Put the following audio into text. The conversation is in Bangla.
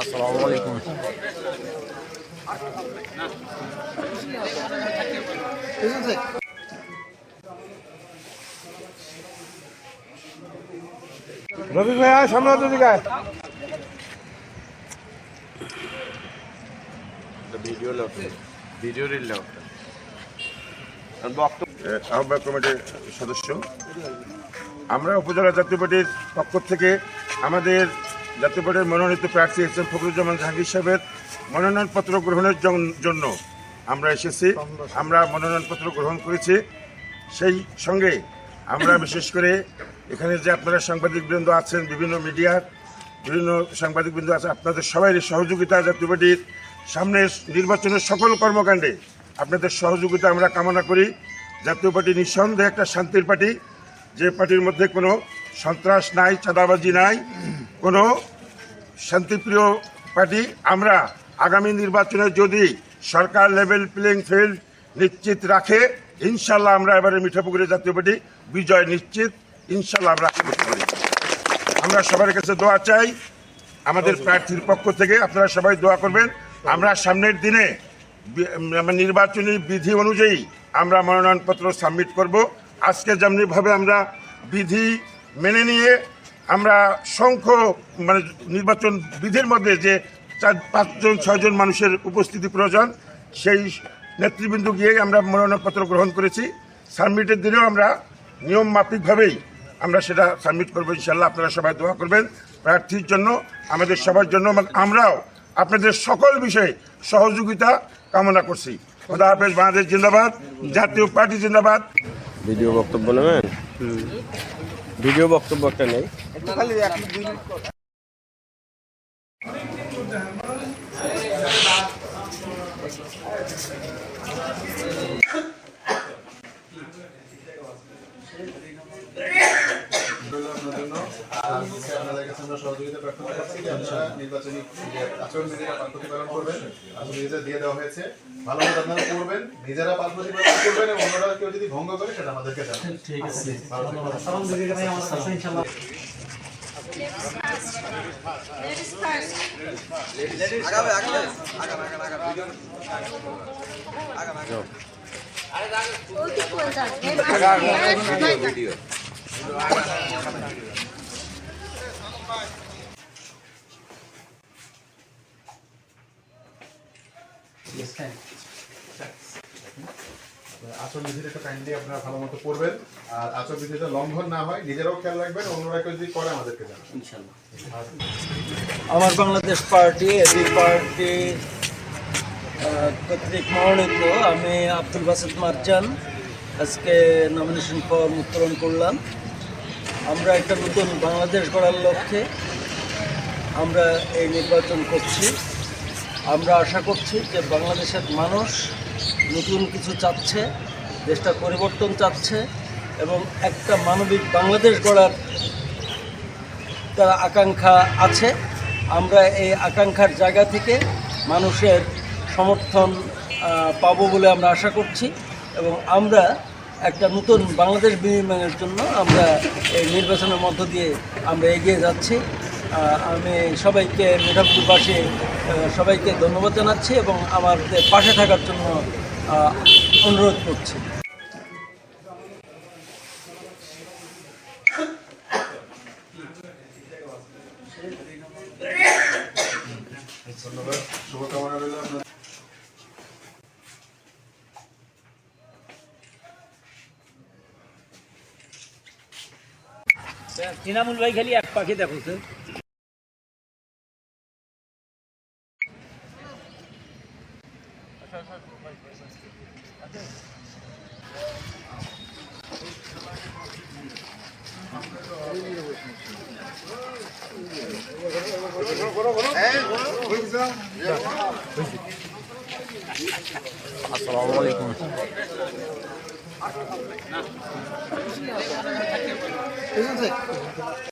আসসালামু রবি ভাই সামনে তো দিকে ভিডিও লাউট ভিডিও রিল লাউট আহ্বায়ক কমিটির সদস্য। আমরা উপজেলা জাতীয় পার্টির পক্ষ থেকে আমাদের জাতীয় পার্টির মনোনীত প্রার্থী এস এম ফখরুজ্জামান জাহাঙ্গীর সাহেবের মনোনয়নপত্র গ্রহণের জন্য আমরা এসেছি। আমরা মনোনয়নপত্র গ্রহণ করেছি। সেই সঙ্গে আমরা বিশেষ করে এখানে যে আপনারা সাংবাদিকবৃন্দ আছেন, বিভিন্ন মিডিয়ার বিভিন্ন সাংবাদিকবৃন্দ আছে, আপনাদের সবাই সহযোগিতা জাতীয় পার্টির সামনের নির্বাচনের সকল কর্মকাণ্ডে আপনাদের সহযোগিতা আমরা কামনা করি। জাতীয় পার্টি নিঃসন্দেহে একটা শান্তির পার্টি। যে পার্টির মধ্যে কোনো সন্ত্রাস নাই, চাঁদাবাজি নাই, কোনো শান্তিপ্রিয় পার্টি, আমরা আগামী নির্বাচনে যদি সরকার লেভেল প্লেইং ফিল্ড নিশ্চিত রাখে, ইনশাল্লাহ আমরা এবারে মিঠাপুকুরে জাতীয় পার্টি বিজয় নিশ্চিত, ইনশাল্লাহ আমরা আশা করতে পারি। আমরা সবার কাছে দোয়া চাই, আমাদের প্রার্থীর পক্ষ থেকে আপনারা সবাই দোয়া করবেন। আমরা সামনের দিনে নির্বাচনী বিধি অনুযায়ী আমরা মনোনয়নপত্র সাবমিট করব। আজকে যেমনিভাবে আমরা বিধি মেনে নিয়ে আমরা সংখ্য মানে নির্বাচন বিধির মধ্যে যে চার, পাঁচজন, ছয়জন মানুষের উপস্থিতি প্রয়োজন, সেই নেতৃবৃন্দ গিয়ে আমরা মনোনয়নপত্র গ্রহণ করেছি। সাবমিটের দিনেও আমরা নিয়ম মাফিকভাবেই আমরা সেটা সাবমিট করব ইনশাল্লাহ আপনারা সবাই দোয়া করবেন প্রার্থীর জন্য, আমাদের সবার জন্য আমরাও আপনাদের সকল বিষয়ে সহযোগিতা কামনা করছি। খোদা হাফেজ বাংলাদেশ জিন্দাবাদ জাতীয় পার্টি জিন্দাবাদ। ভিডিও বক্তব্য নেবেন? ভিডিও বক্তব্য একটা নেই রইল জন্য। আর হচ্ছে আপনাদের কাছে আমরা সহযোগিতা প্রার্থনা করছি যে আপনারা নির্বাচনী যে আচরণবিধিটা পাল প্রতিপালন করবেন। আচরণবিধিটা দিয়ে দেওয়া হয়েছে ভালো মতো আপনারা করবেন নিজেরা পাল প্রতিপালন করবেন এবং অন্যরা কেউ যদি ভঙ্গ করে সেটা আমাদেরকে জানাবেন ঠিক আছে। ভালো থাকবেন। Ladies first. ওকে কোনটা? ভিডিও আচরণবিধিটা একটু কাইন্ডলি আপনারা ভালো মতো করবেন। আর আচরণবিধিটা লঙ্ঘন না হয় নিজেরাও খেয়াল রাখবেন অন্যরা কেউ যদি করে আমাদেরকে জানাবেন আমার বাংলাদেশ পার্টি এবি পার্টি কর্তৃক মনোনীত আমি আব্দুল বাসিদ মার্জান। আজকে নমিনেশন ফর্ম উত্তোলন করলাম। আমরা একটা নতুন বাংলাদেশ গড়ার লক্ষ্যে আমরা এই নির্বাচন করছি। আমরা আশা করছি যে বাংলাদেশের মানুষ নতুন কিছু চাচ্ছে, দেশটা পরিবর্তন চাচ্ছে এবং একটা মানবিক বাংলাদেশ গড়ার তার আকাঙ্ক্ষা আছে। আমরা এই আকাঙ্ক্ষার জায়গা থেকে মানুষের সমর্থন পাবো বলে আমরা আশা করছি এবং আমরা একটা নতুন বাংলাদেশ বিনির্মাণের জন্য আমরা এই নির্বাচনের মধ্য দিয়ে আমরা এগিয়ে যাচ্ছি। আমি সবাইকে মেধাপুরবাসী সবাইকে ধন্যবাদ জানাচ্ছি এবং আমাদের পাশে থাকার জন্য অনুরোধ করছি। তৃণমূল ভাই খালি এক পাখি দেখো আসসালামু আলাইকুম। 啊不是